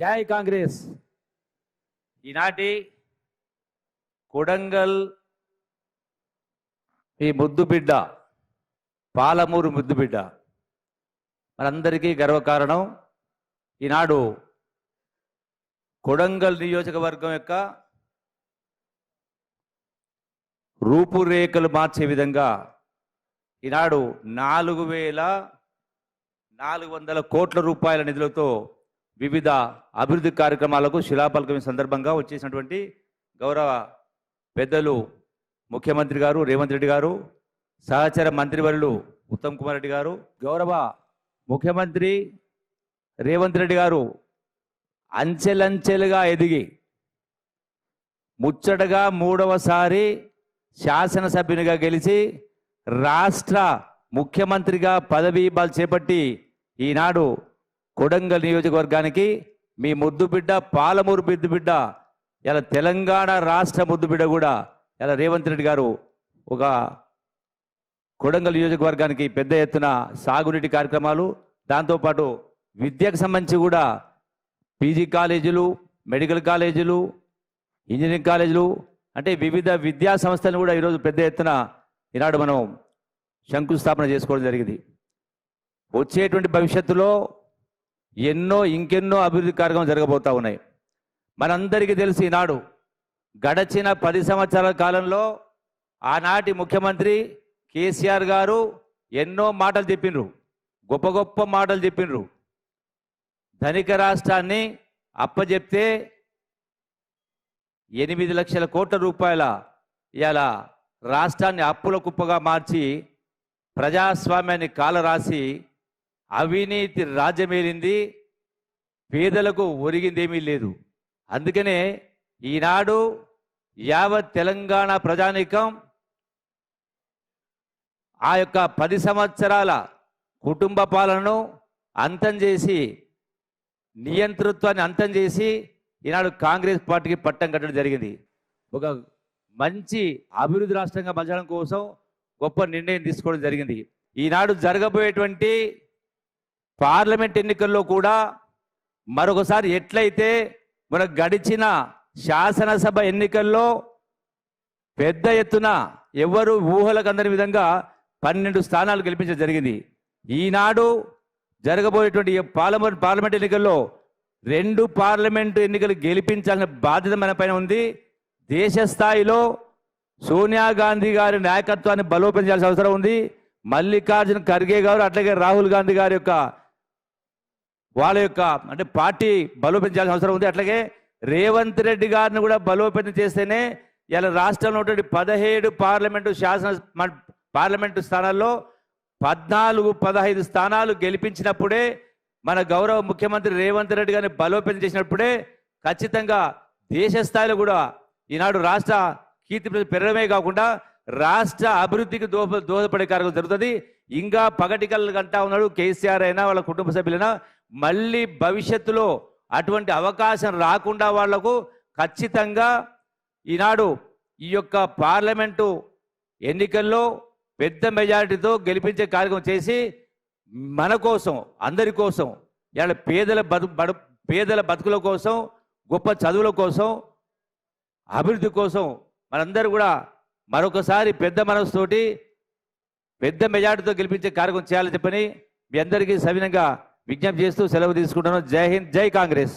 జై కాంగ్రెస్. ఈనాటి కొడంగల్ ఈ ముద్దు బిడ్డ పాలమూరు ముద్దు బిడ్డ. మనందరికీ గర్వకారణం ఈనాడు కొడంగల్ నియోజకవర్గం యొక్క రూపురేఖలు మార్చే విధంగా ఈనాడు నాలుగు వేల నాలుగు వందల కోట్ల రూపాయల నిధులతో వివిధ అభివృద్ధి కార్యక్రమాలకు శిలాపలకం సందర్భంగా వచ్చేసినటువంటి గౌరవ పెద్దలు ముఖ్యమంత్రి గారు రేవంత్ రెడ్డి గారు సహచర మంత్రివర్యులు ఉత్తమ్ కుమార్ రెడ్డి గారు గౌరవ ముఖ్యమంత్రి రేవంత్ రెడ్డి గారు అంచెలంచెలుగా ఎదిగి ముచ్చటగా మూడవసారి శాసనసభ్యునిగా గెలిచి రాష్ట్ర ముఖ్యమంత్రిగా పదవీ బాల్ చేపట్టి ఈనాడు కొడంగల్ నియోజకవర్గానికి మీ ముద్దు బిడ్డ పాలమూరు ముద్దు బిడ్డ ఇలా తెలంగాణ రాష్ట్ర ముద్దు బిడ్డ కూడా ఇలా రేవంత్ రెడ్డి గారు ఒక కొడంగల్ నియోజకవర్గానికి పెద్ద ఎత్తున సాగునీటి కార్యక్రమాలు దాంతోపాటు విద్యకు సంబంధించి కూడా పీజీ కాలేజీలు మెడికల్ కాలేజీలు ఇంజనీరింగ్ కాలేజీలు అంటే వివిధ విద్యా సంస్థలను కూడా ఈరోజు పెద్ద ఎత్తున ఈనాడు మనం శంకుస్థాపన చేసుకోవడం జరిగింది. వచ్చేటువంటి భవిష్యత్తులో ఎన్నో ఇంకెన్నో అభివృద్ధి కార్యక్రమాలు జరగబోతా ఉన్నాయి. మనందరికీ తెలిసి ఈనాడు గడచిన పది సంవత్సరాల కాలంలో ఆనాటి ముఖ్యమంత్రి కేసీఆర్ గారు ఎన్నో మాటలు చెప్పిండ్రు గొప్ప గొప్ప మాటలు చెప్పిండ్రు ధనిక రాష్ట్రాన్ని అప్పజెప్తే ఎనిమిది లక్షల కోట్ల రూపాయల ఇవాళ రాష్ట్రాన్ని అప్పుల కుప్పగా మార్చి ప్రజాస్వామ్యాన్ని కాలరాసి అవినీతి రాజ్యమేలింది పేదలకు ఒరిగిందేమీ లేదు. అందుకనే ఈనాడు యావత్ తెలంగాణ ప్రజానీకం ఆ యొక్క పది సంవత్సరాల కుటుంబ పాలనను అంతం చేసి నియంతృత్వాన్ని అంతం చేసి ఈనాడు కాంగ్రెస్ పార్టీకి పట్టం కట్టడం జరిగింది. ఒక మంచి అభివృద్ధి రాష్ట్రంగా మలచడం కోసం గొప్ప నిర్ణయం తీసుకోవడం జరిగింది. ఈనాడు జరగబోయేటువంటి పార్లమెంట్ ఎన్నికల్లో కూడా మరొకసారి ఎట్లయితే మన గడిచిన శాసనసభ ఎన్నికల్లో పెద్ద ఎత్తున ఎవరు ఊహలకు అందని విధంగా పన్నెండు స్థానాలు గెలిపించడం జరిగింది. ఈనాడు జరగబోయేటువంటి పార్లమెంట్ పార్లమెంట్ ఎన్నికల్లో రెండు పార్లమెంటు ఎన్నికలు గెలిపించాల్సిన బాధ్యత మన పైన ఉంది. దేశ స్థాయిలో సోనియా గాంధీ గారి నాయకత్వాన్ని బలోపేతం చేయాల్సిన అవసరం ఉంది. మల్లికార్జున ఖర్గే గారు అట్లాగే రాహుల్ గాంధీ గారి యొక్క వాళ్ళ యొక్క అంటే పార్టీ బలోపేతం చేయాల్సిన అవసరం ఉంది. అట్లాగే రేవంత్ రెడ్డి గారిని కూడా బలోపేతం చేస్తేనే ఇలా రాష్ట్రంలో ఉన్నటువంటి పదిహేడు పార్లమెంటు శాసన పార్లమెంటు స్థానాల్లో పద్నాలుగు పదహైదు స్థానాలు గెలిపించినప్పుడే మన గౌరవ ముఖ్యమంత్రి రేవంత్ రెడ్డి గారిని బలోపేతం చేసినప్పుడే ఖచ్చితంగా దేశ స్థాయిలో కూడా ఈనాడు రాష్ట్ర కీర్తి ప్రతిష్టలు పెరగడమే కాకుండా రాష్ట్ర అభివృద్ధికి దోహ దోహదపడే కార్యక్రమం జరుగుతుంది. ఇంకా పగటికల్ గంటా ఉన్నాడు. కేసీఆర్ అయినా వాళ్ళ కుటుంబ సభ్యులైనా మళ్ళీ భవిష్యత్తులో అటువంటి అవకాశం రాకుండా వాళ్ళకు ఖచ్చితంగా ఈనాడు ఈ యొక్క పార్లమెంటు ఎన్నికల్లో పెద్ద మెజారిటీతో గెలిపించే కార్యక్రమం చేసి మన కోసం అందరి కోసం ఇవాళ పేదల బతు పేదల బతుకుల కోసం గొప్ప చదువుల కోసం అభివృద్ధి కోసం మనందరూ కూడా మరొకసారి పెద్ద మనసుతోటి పెద్ద మెజార్టీతో గెలిపించే కార్యక్రమం చేయాలని చెప్పని మీ అందరికీ సవినంగా విజ్ఞప్తి చేస్తూ సెలవు తీసుకుంటున్నాను జై హింద్ జై కాంగ్రెస్.